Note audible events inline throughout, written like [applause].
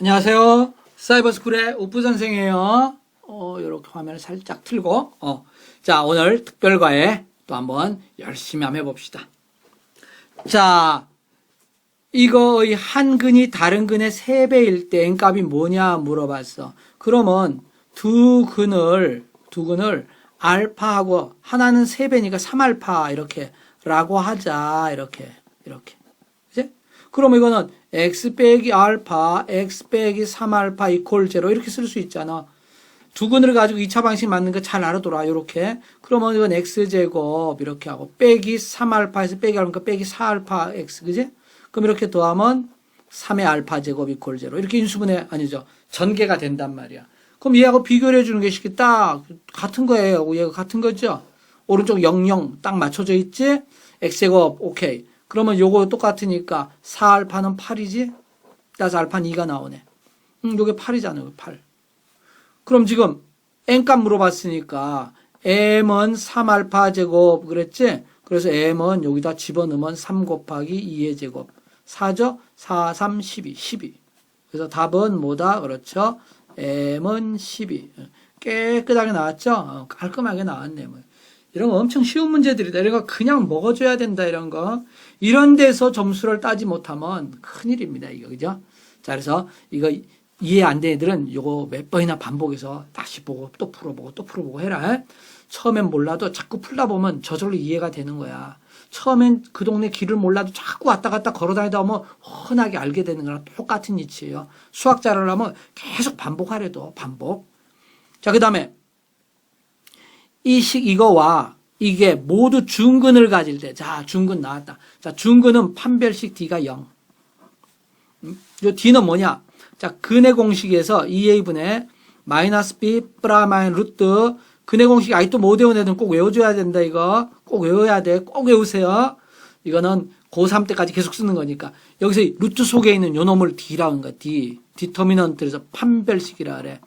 안녕하세요. 사이버스쿨의 우프 선생이에요. 어, 이렇게 화면을 살짝 틀고, 어. 자, 오늘 특별과에 또 한번 열심히 한번 해봅시다. 자, 이거의 한 근이 다른 근의 세배일 때 n값이 뭐냐 물어봤어. 그러면 두 근을, 두 근을 알파하고 하나는 세배니까 3알파 이렇게 라고 하자. 이렇게, 이렇게. 그지? 그럼 이거는 x 빼기 알파, x 빼기 3알파 이퀄 제로 이렇게 쓸 수 있잖아. 두 근을 가지고 2차 방식 맞는 거 잘 알아둬라. 이렇게. 그러면 이건 x제곱 이렇게 하고 빼기 3알파에서 빼기 알파 빼기 4알파 x 그지? 그럼 이렇게 더하면 3의 알파 제곱 이퀄 제로 이렇게 인수분해 아니죠. 전개가 된단 말이야. 그럼 얘하고 비교를 해주는 게 쉽게 딱 같은 거예요. 얘가 같은 거죠. 오른쪽 00 딱 맞춰져 있지? x제곱 오케이. 그러면 요거 똑같으니까 4 알파는 8이지? 따라서 알파는 2가 나오네. 음, 요게 8이잖아요. 8. 그럼 지금 n값 물어봤으니까 m은 3 알파 제곱 그랬지? 그래서 m은 여기다 집어넣으면 3 곱하기 2의 제곱. 4죠? 4, 3, 12. 12. 그래서 답은 뭐다? 그렇죠? m은 12. 깨끗하게 나왔죠? 어, 깔끔하게 나왔네. 뭐. 이런 거 엄청 쉬운 문제들이다. 이런 거 그냥 먹어줘야 된다. 이런 거. 이런 데서 점수를 따지 못하면 큰일입니다. 이거, 그죠? 자, 그래서 이거 이해 안 되는 애들은 요거 몇 번이나 반복해서 다시 보고 또 풀어보고 또 풀어보고 해라. 처음엔 몰라도 자꾸 풀다 보면 저절로 이해가 되는 거야. 처음엔 그 동네 길을 몰라도 자꾸 왔다 갔다 걸어 다니다 보면 훤하게 알게 되는 거랑 똑같은 이치예요. 수학 잘하려면 계속 반복하래도 반복. 자, 그 다음에 이식 이거와 이게 모두 중근을 가질 때. 자, 중근 나왔다. 자, 중근은 판별식 D가 0. 음? 요 D는 뭐냐? 자, 근의 공식에서 2A분의 마이너스 B 프라마인 루트 근의 공식 아직도 못 외운 애들은 꼭 외워줘야 된다, 이거. 꼭 외워야 돼. 꼭 외우세요. 이거는 고3 때까지 계속 쓰는 거니까. 여기서 이 루트 속에 있는 요 놈을 D라고 하는 거야, D. 디터미넌트에서 판별식이라 그래.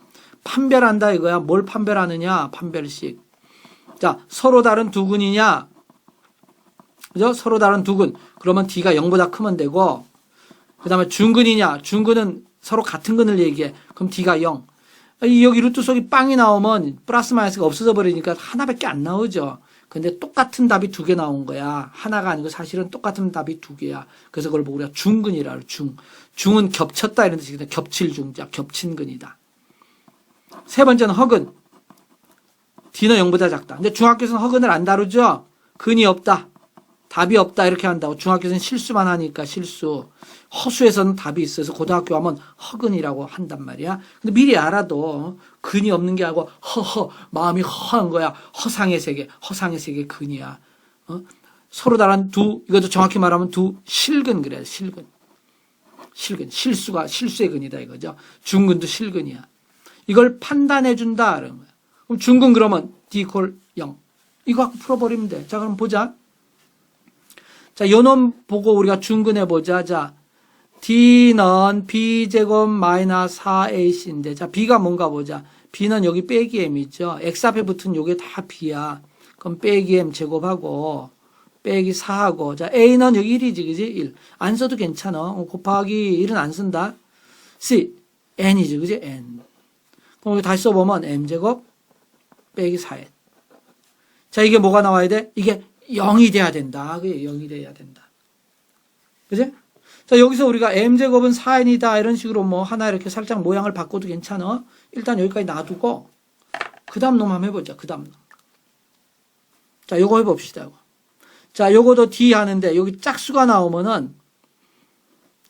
판별한다 이거야. 뭘 판별하느냐? 판별식. 자, 서로 다른 두 근이냐? 그죠? 서로 다른 두 근. 그러면 D가 0보다 크면 되고, 그 다음에 중근이냐? 중근은 서로 같은 근을 얘기해. 그럼 D가 0. 이 여기 루트 속에 빵이 나오면 플러스 마이너스가 없어져 버리니까 하나밖에 안 나오죠. 근데 똑같은 답이 두 개 나온 거야. 하나가 아니고 사실은 똑같은 답이 두 개야. 그래서 그걸 보고 우리가 중근이라 고 중. 중은 겹쳤다 이런 뜻이거든. 겹칠 중자, 겹친 근이다. 세 번째는 허근. D는 0보다 작다. 근데 중학교에서는 허근을 안 다루죠? 근이 없다. 답이 없다. 이렇게 한다고. 중학교에서는 실수만 하니까 실수. 허수에서는 답이 있어서 고등학교 하면 허근이라고 한단 말이야. 근데 미리 알아도 근이 없는 게 아니고 허허 마음이 허한 거야. 허상의 세계, 허상의 세계 근이야. 어? 서로 다른 두 이것도 정확히 말하면 두 실근 그래. 실근. 실근. 실수가 실수의 근이다 이거죠. 중근도 실근이야. 이걸 판단해 준다 그런 거야. 그럼 중근 그러면 D 콜 0. 이거 갖고 풀어버리면 돼. 자 그럼 보자. 자, 요놈 보고 우리가 중근해 보자. 자, D는 B제곱 마이너스 4AC인데, 자, B가 뭔가 보자. B는 여기 빼기 M이죠. X 앞에 붙은 요게 다 B야. 그럼 빼기 M 제곱하고, 빼기 4하고, 자, A는 여기 1이지, 그지? 1. 안 써도 괜찮아. 어, 곱하기 1은 안 쓴다. C, N이지, 그지? N. 그럼 여기 다시 써보면 M제곱 빼기 4N. 자, 이게 뭐가 나와야 돼? 이게 0이 돼야 된다. 그게 0이 돼야 된다. 그지? 자, 여기서 우리가 m제곱은 4n이다. 이런 식으로 뭐 하나 이렇게 살짝 모양을 바꿔도 괜찮아. 일단 여기까지 놔두고, 그 다음 놈 한번 해보자. 그 다음 놈. 자, 요거 해봅시다. 요거. 자, 요거도 D 하는데, 여기 짝수가 나오면은,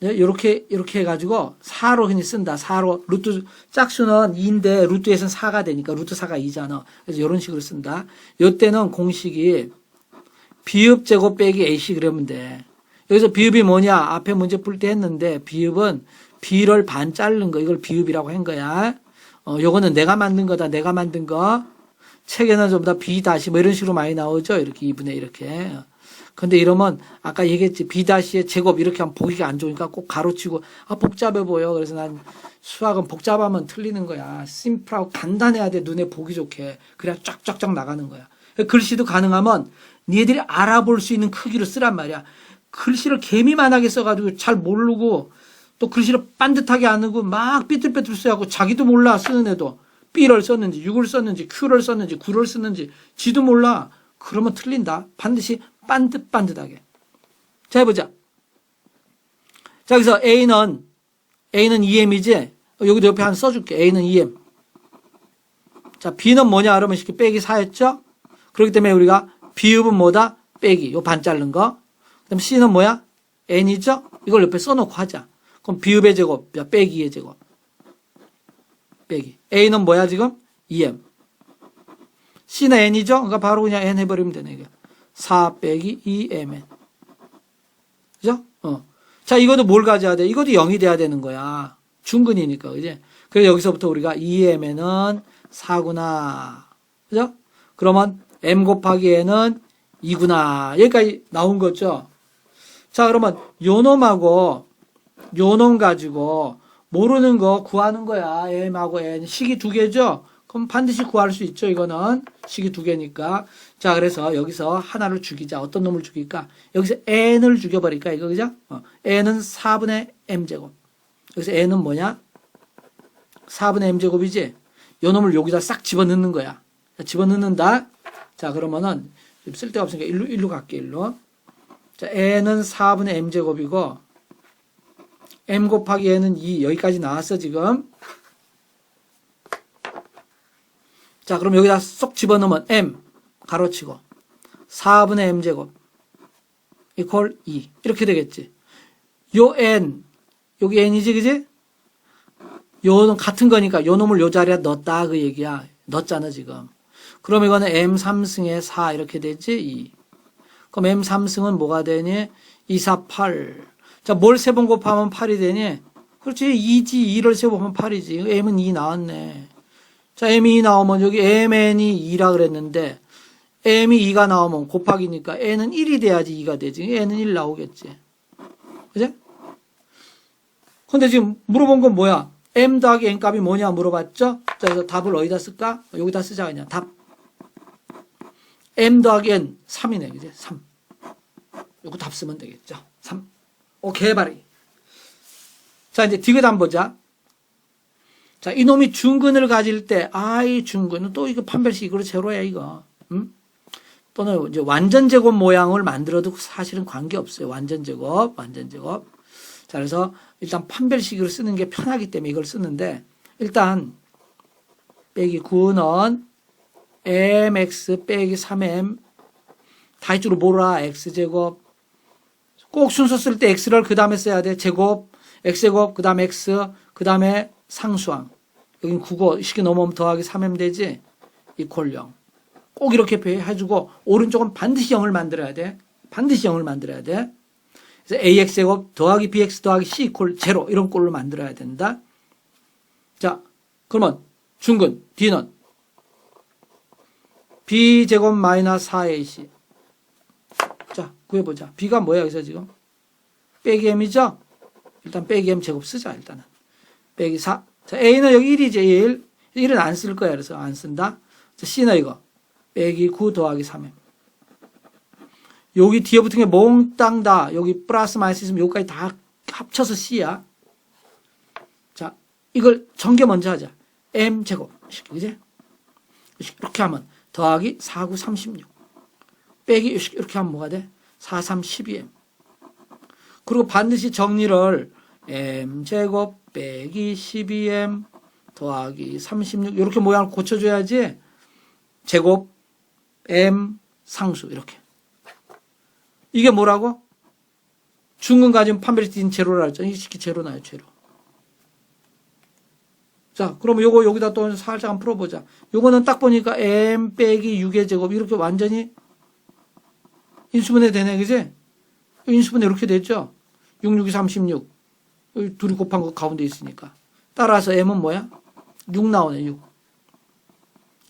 네, 요렇게, 요렇게 해가지고, 4로 그냥 쓴다. 4로, 루트, 짝수는 2인데, 루트에서는 4가 되니까, 루트 4가 2잖아. 그래서 요런 식으로 쓴다. 요때는 공식이, 비읍 제곱 빼기 AC 그러면 돼. 여기서 비읍이 뭐냐? 앞에 문제 풀 때 했는데 비읍은 B를 반 자른 거 이걸 비읍이라고 한 거야. 어, 요거는 내가 만든 거다. 내가 만든 거. 책에는 전부 다 B 다시 뭐 이런 식으로 많이 나오죠. 이렇게 2분의 이렇게. 근데 이러면 아까 얘기했지. B 다시의 제곱 이렇게 하면 보기가 안 좋으니까 꼭 가로치고 아 복잡해 보여. 그래서 난 수학은 복잡하면 틀리는 거야. 심플하고 간단해야 돼. 눈에 보기 좋게. 그래야 쫙쫙쫙 나가는 거야. 글씨도 가능하면 니들이 알아볼 수 있는 크기로 쓰란 말이야. 글씨를 개미만하게 써가지고 잘 모르고 또 글씨를 반듯하게 안 하고 막 삐뚤빼뚤 써갖고 자기도 몰라 쓰는 애도 B를 썼는지 6을 썼는지 Q를 썼는지 9를 썼는지 지도 몰라. 그러면 틀린다. 반드시 반듯반듯하게. 자 해보자. 자 여기서 A는 A는 EM이지. 여기도 옆에 한 써줄게. A는 EM. 자 B는 뭐냐 그러면 쉽게 빼기 4였죠. 그렇기 때문에 우리가 비읍은 뭐다? 빼기. 요 반 자른 거. 그다음 C는 뭐야? N이죠. 이걸 옆에 써놓고 하자. 그럼 비읍의 제곱, 야, 빼기의 제곱. 빼기. A는 뭐야, 지금? EM. C는 N이죠? 그러니까 바로 그냥 N 해버리면 되네, 이게. 4 빼기 2MN. 그죠? 어. 자, 이것도 뭘 가져야 돼? 이것도 0이 돼야 되는 거야. 중근이니까, 그지? 그래서 여기서부터 우리가 2MN은 4구나. 그죠? 그러면 M 곱하기 N은 2구나. 여기까지 나온 거죠? 자, 그러면 요 놈하고 요 놈 가지고 모르는 거 구하는 거야. M하고 N. 식이 두 개죠? 그럼 반드시 구할 수 있죠. 이거는 식이 두 개니까. 자, 그래서 여기서 하나를 죽이자. 어떤 놈을 죽일까? 여기서 N을 죽여버릴까? 이거 그죠? 어. N은 4분의 M제곱. 여기서 N은 뭐냐? 4분의 M제곱이지? 요 놈을 여기다 싹 집어넣는 거야. 자, 집어넣는다. 자, 그러면은 지금 쓸데가 없으니까 일로, 일로 갈게, 일로. 자, n은 4분의 m제곱이고 m 곱하기 n은 2 여기까지 나왔어 지금. 자 그럼 여기다 쏙 집어넣으면 m 가로치고 4분의 m제곱 이퀄 2 이렇게 되겠지. 요 n 여기 n이지 그지? 요는 같은 거니까 요 놈을 요 자리에 넣었다 그 얘기야. 넣었잖아 지금. 그럼 이거는 m 3승에 4 이렇게 되지 2 그럼 M 3승은 뭐가 되니? 2, 4, 8. 자, 뭘 세 번 곱하면 8이 되니? 그렇지. 2지. 2를 세 번 곱하면 8이지. M은 2 나왔네. 자, M이 2 나오면 여기 MN이 2라 그랬는데, M이 2가 나오면 곱하기니까 N은 1이 돼야지 2가 되지. N은 1 나오겠지. 그지? 근데 지금 물어본 건 뭐야? M 더하기 N 값이 뭐냐 물어봤죠? 자, 그래서 답을 어디다 쓸까? 여기다 쓰자, 그냥. 답. m 더하기 n 3이네. 그지? 3. 요거 답 쓰면 되겠죠. 3. 오, 개발이. 자, 이제 디귿 한번 보자. 자, 이놈이 중근을 가질 때, 아이 중근은 또 이거 판별식 이거로 제로야, 이거. 음? 또는 이제 완전 제곱 모양을 만들어도 사실은 관계 없어요. 완전 제곱, 완전 제곱. 자, 그래서 일단 판별식으로 쓰는 게 편하기 때문에 이걸 쓰는데, 일단, 빼기 9는 mx 빼기 3m 다 이쪽으로 몰아 x제곱 꼭 순서 쓸 때 x를 그 다음에 써야 돼. 제곱 x제곱 그 다음에 x 그 다음에 상수항. 여긴 국어 식이 넘어오면 더하기 3m 되지? 이퀄 0 꼭 이렇게 해주고 오른쪽은 반드시 0을 만들어야 돼. 반드시 0을 만들어야 돼. 그래서 ax제곱 더하기 bx 더하기 c 이퀄 0 이런 꼴로 만들어야 된다. 자 그러면 중근 D는? B제곱 마이너스 4ac. 자, 구해보자. b가 뭐야, 여기서 지금? 빼기 m이죠? 일단 빼기 m 제곱 쓰자, 일단은. 빼기 4. 자, a는 여기 1이지, 1. 1은 안 쓸 거야, 그래서 안 쓴다. 자, c는 이거. 빼기 9 더하기 3m. 여기 뒤에 붙은 게 몽땅 다, 여기 플러스 마이너스 있으면 여기까지 다 합쳐서 c야. 자, 이걸 전개 먼저 하자. m 제곱. 그지? 이렇게 하면 더하기 4, 9, 36. 빼기 이렇게 하면 뭐가 돼? 4, 3, 12m. 그리고 반드시 정리를 m제곱 빼기 12m 더하기 36 이렇게 모양을 고쳐줘야지 제곱 m 상수 이렇게. 이게 뭐라고? 중근 가진 판별식 제로라 했잖아. 이 식이 제로 나요, 제로. 자, 그러면 요거 여기다 또 살짝 한번 풀어보자. 요거는 딱 보니까 m 빼기 6의 제곱 이렇게 완전히 인수분해 되네, 그지? 인수분해 이렇게 됐죠? 6, 6이 36. 여기 둘이 곱한 거 가운데 있으니까. 따라서 m은 뭐야? 6 나오네, 6.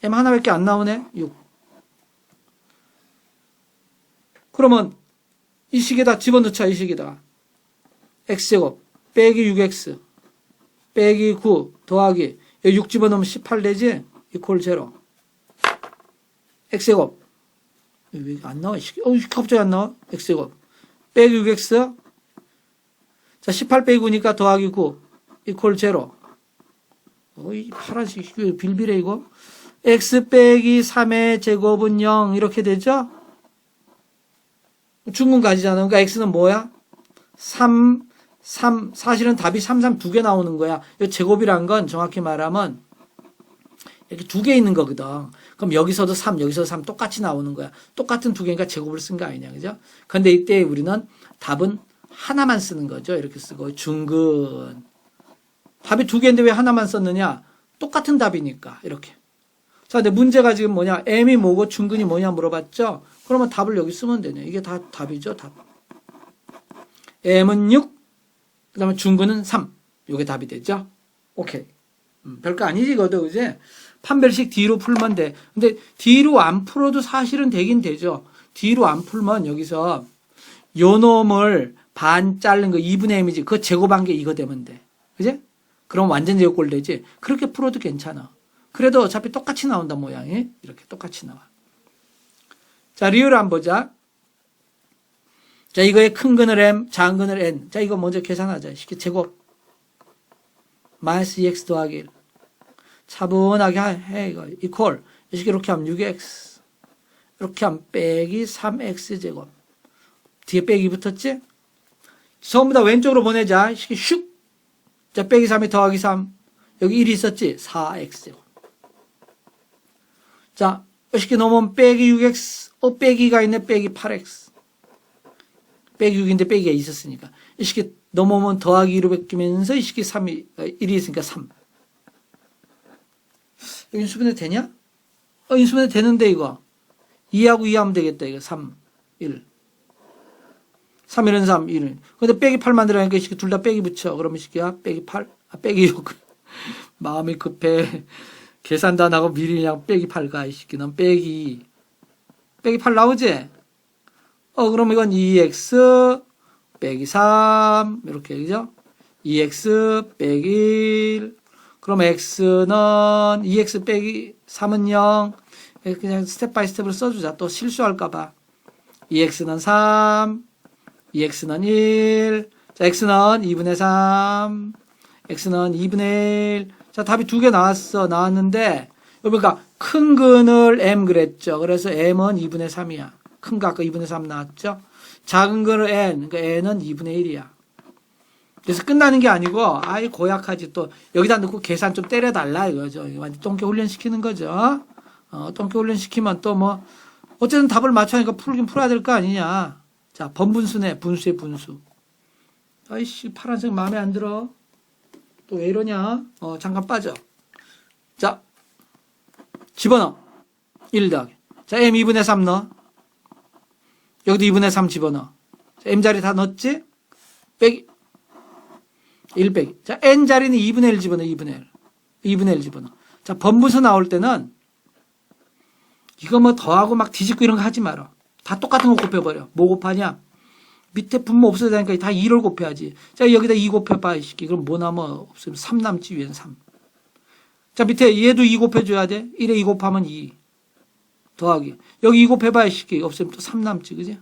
m 하나밖에 안 나오네, 6. 그러면 이 식에다 집어넣자, 이 식에다가. x제곱 빼기 6x 빼기 9 더하기 6 집어넣으면 18 되지? 이퀄 제로. x제곱. 왜 안 나와? 어, 갑자기 안 나와? x제곱. 빼기 6x. 자, 18 빼기 9니까 더하기 9 이퀄 제로. 어이 파란색 빌빌해 이거. x 빼기 3의 제곱은 0 이렇게 되죠? 중근 가지잖아. 그러니까 x는 뭐야? 3 3 사실은 답이 3 3 두 개 나오는 거야. 이 제곱이란 건 정확히 말하면 이렇게 두 개 있는 거거든. 그럼 여기서도 3, 여기서도 3 똑같이 나오는 거야. 똑같은 두 개니까 제곱을 쓴 거 아니냐. 그죠? 근데 이때 우리는 답은 하나만 쓰는 거죠. 이렇게 쓰고 중근. 답이 두 개인데 왜 하나만 썼느냐? 똑같은 답이니까. 이렇게. 자, 근데 문제가 지금 뭐냐? m이 뭐고 중근이 뭐냐 물어봤죠? 그러면 답을 여기 쓰면 되네. 이게 다 답이죠, 답. m은 6, 그 다음에 중근은 3. 요게 답이 되죠? 오케이. 음, 별거 아니지, 이거도, 그지? 판별식 뒤로 풀면 돼. 근데 뒤로 안 풀어도 사실은 되긴 되죠. 뒤로 안 풀면 여기서 요 놈을 반 자른 거 2분의 m이지. 그거 제곱한 게 이거 되면 돼. 그지? 그럼 완전 제곱골 되지. 그렇게 풀어도 괜찮아. 그래도 어차피 똑같이 나온다, 모양이. 이렇게 똑같이 나와. 자, 리얼 한번 보자. 자, 이거의 큰 근을 m, 작은 근을 n. 자, 이거 먼저 계산하자. 쉽게 제곱. 마이너스 2x 더하기 1. 차분하게 해, 이거. 이퀄. 이렇게 하면 6x. 이렇게 하면 빼기 3x 제곱. 뒤에 빼기 붙었지? 전부 다 왼쪽으로 보내자. 이렇게 슉. 자, 빼기 3이 더하기 3. 여기 1이 있었지? 4x 제곱. 자, 이렇게 넘으면 빼기 6x. 어, 빼기가 있네. 빼기 8x. 빼기 6인데 빼기가 있었으니까. 이렇게 넘어오면 더하기 2로 바뀌면서 이렇게 3이, 1이 있으니까 3. 인수분해 되냐? 어, 인수분해 되는데, 이거. 2하고 2 하면 되겠다, 이거. 3, 1. 3, 1은 3, 1은. 근데 빼기 8 만들어야니까 이렇게 둘 다 빼기 붙여. 그러면 이렇게 빼기 8, 아, 빼기 6. [laughs] 마음이 급해. 계산도 안 하고 미리 그냥 빼기 8 가, 이 새끼는. 빼기. 빼기 8 나오지? 어, 그럼 이건 2x 빼기 3. 이렇게, 그죠? 2x 빼기 1. 그럼 x는 2x 빼기 3은 0. 그냥 스텝 바이 스텝으로 써주자. 또 실수할까봐. 2x는 3. 2x는 1. 자, x는 2분의 3. x는 2분의 1. 자, 답이 두 개 나왔어. 나왔는데, 그러니까 큰 근을 m 그랬죠. 그래서 m은 2분의 3이야. 큰 거 아까 2분의 3 나왔죠. 작은 거를 n. 그러니까 n은 2분의 1이야. 그래서 끝나는 게 아니고, 아이, 고약하지. 또, 여기다 넣고 계산 좀 때려달라, 이거죠. 이거 완전 똥개 훈련시키는 거죠. 어, 똥개 훈련시키면 또 뭐, 어쨌든 답을 맞춰니까 풀긴 풀어야 될 거 아니냐. 자, 번분수네. 분수의 분수. 아이씨, 파란색 마음에 안 들어. 또 왜 이러냐? 어, 잠깐 빠져. 자, 집어넣어. 1 더하기. 자, m 2분의 3 넣어. 여기도 2분의 3 집어넣어. 자, m 자리 다 넣었지? 빼기. 1 빼기. 자, n 자리는 2분의 1 집어넣어. 2분의 1. 2분의 1 집어넣어. 자, 번분수 나올 때는 이거 뭐 더하고 막 뒤집고 이런 거 하지 마라. 다 똑같은 거 곱해버려. 뭐 곱하냐? 밑에 분모 없어야 되니까 다 2를 곱해야지. 자, 여기다 2 곱해봐, 이 새끼. 그럼 뭐 남아? 없으면 3 남지, 위엔 3. 자, 밑에 얘도 2 곱해줘야 돼. 1에 2 곱하면 2. 더하기. 여기 2 곱해봐, 이 새끼. 없으면 또 3 남지, 그지?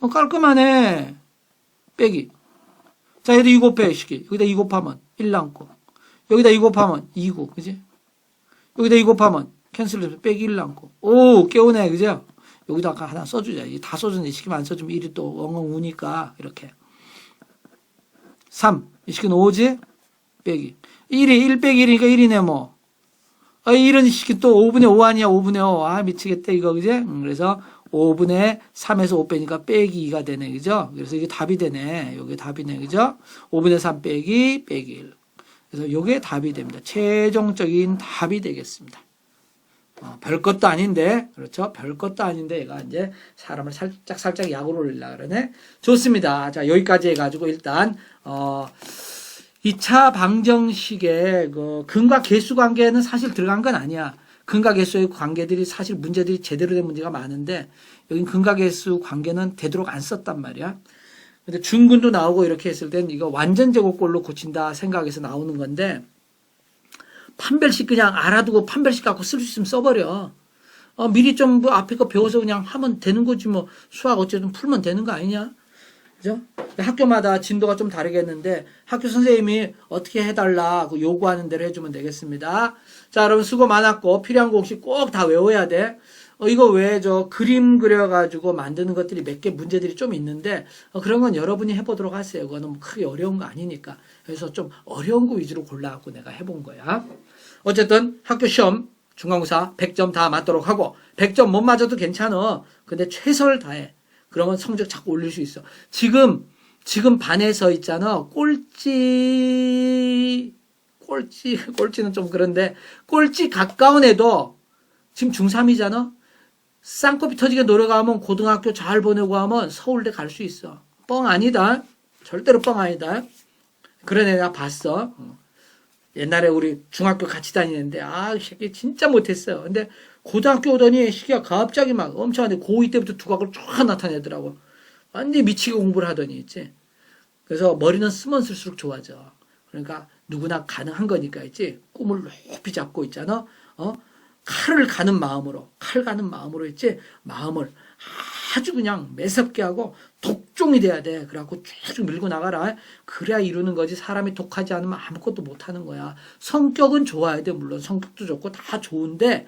어, 깔끔하네. 빼기. 자, 얘도 2 곱해, 이 새끼. 여기다 2 곱하면 1 남고. 여기다 2 곱하면 2고, 그지? 여기다 2 곱하면 캔슬해서 빼기 1 남고. 오, 깨우네, 그죠? 여기다 아까 하나 써주자. 다이 시키면 안 써주면 1이 또 엉엉 우니까 이렇게. 3. 이 시키는 5지? 빼기. 1이 1 빼기 1이니까 1이네 뭐. 아, 1은 이 시키 또 5분의 5 아니야 5분의 5. 아 미치겠다 이거 그지? 음, 그래서 5분의 3에서 5 빼니까 빼기 2가 되네 그죠? 그래서 이게 답이 되네. 요게 답이네 그죠? 5분의 3 빼기 빼기 1. 그래서 요게 답이 됩니다. 최종적인 답이 되겠습니다. 어, 별 것도 아닌데, 그렇죠? 별 것도 아닌데, 얘가 이제 사람을 살짝, 살짝 약으로 올리려 그러네. 좋습니다. 자, 여기까지 해가지고 일단, 어, 2차 방정식의 그 근과 개수 관계는 사실 들어간 건 아니야. 근과 개수의 관계들이 사실 문제들이 제대로 된 문제가 많은데, 여긴 근과 개수 관계는 되도록 안 썼단 말이야. 근데 중근도 나오고 이렇게 했을 땐 이거 완전 제곱꼴로 고친다 생각해서 나오는 건데, 판별식 그냥 알아두고 판별식 갖고 쓸 수 있으면 써버려. 어, 미리 좀 뭐 앞에 거 배워서 그냥 하면 되는 거지 뭐 수학 어쨌든 풀면 되는 거 아니냐? 그죠? 학교마다 진도가 좀 다르겠는데 학교 선생님이 어떻게 해달라 고 요구하는 대로 해주면 되겠습니다. 자, 여러분 수고 많았고 필요한 거 혹시 꼭다 외워야 돼. 어, 이거 외에 저 그림 그려가지고 만드는 것들이 몇 개 문제들이 좀 있는데 어, 그런 건 여러분이 해보도록 하세요. 그거는 뭐 크게 어려운 거 아니니까. 그래서 좀 어려운 거 위주로 골라갖고 내가 해본 거야. 어쨌든 학교 시험 중간고사 100점 다 맞도록 하고 100점 못 맞아도 괜찮아. 근데 최선을 다해. 그러면 성적 자꾸 올릴 수 있어. 지금 지금 반에서 있잖아. 꼴찌 꼴찌 [laughs] 꼴찌는 좀 그런데 꼴찌 가까운 애도 지금 중3이잖아. 쌍꺼비 터지게 노력하면 고등학교 잘 보내고 하면 서울대 갈 수 있어. 뻥 아니다. 절대로 뻥 아니다. 그런 애 내가 봤어. 어. 옛날에 우리 중학교 같이 다니는데 아, 이 새끼 진짜 못했어요. 근데 고등학교 오더니 시기가 갑자기 막 엄청 하는데 고2 때부터 두각을 쫙 나타내더라고. 완전히 미치게 공부를 하더니 있지. 그래서 머리는 쓰면 쓸수록 좋아져. 그러니까 누구나 가능한 거니까 있지. 꿈을 높이 잡고 있잖아. 어? 칼을 가는 마음으로, 칼 가는 마음으로 있지. 마음을 아주 그냥 매섭게 하고 독종이 돼야 돼. 그래갖고 쭉 밀고 나가라. 그래야 이루는 거지. 사람이 독하지 않으면 아무것도 못 하는 거야. 성격은 좋아야 돼. 물론 성격도 좋고 다 좋은데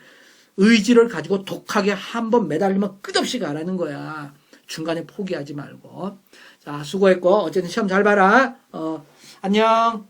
의지를 가지고 독하게 한 번 매달리면 끝없이 가라는 거야. 중간에 포기하지 말고. 자, 수고했고, 어쨌든 시험 잘 봐라. 어, 안녕.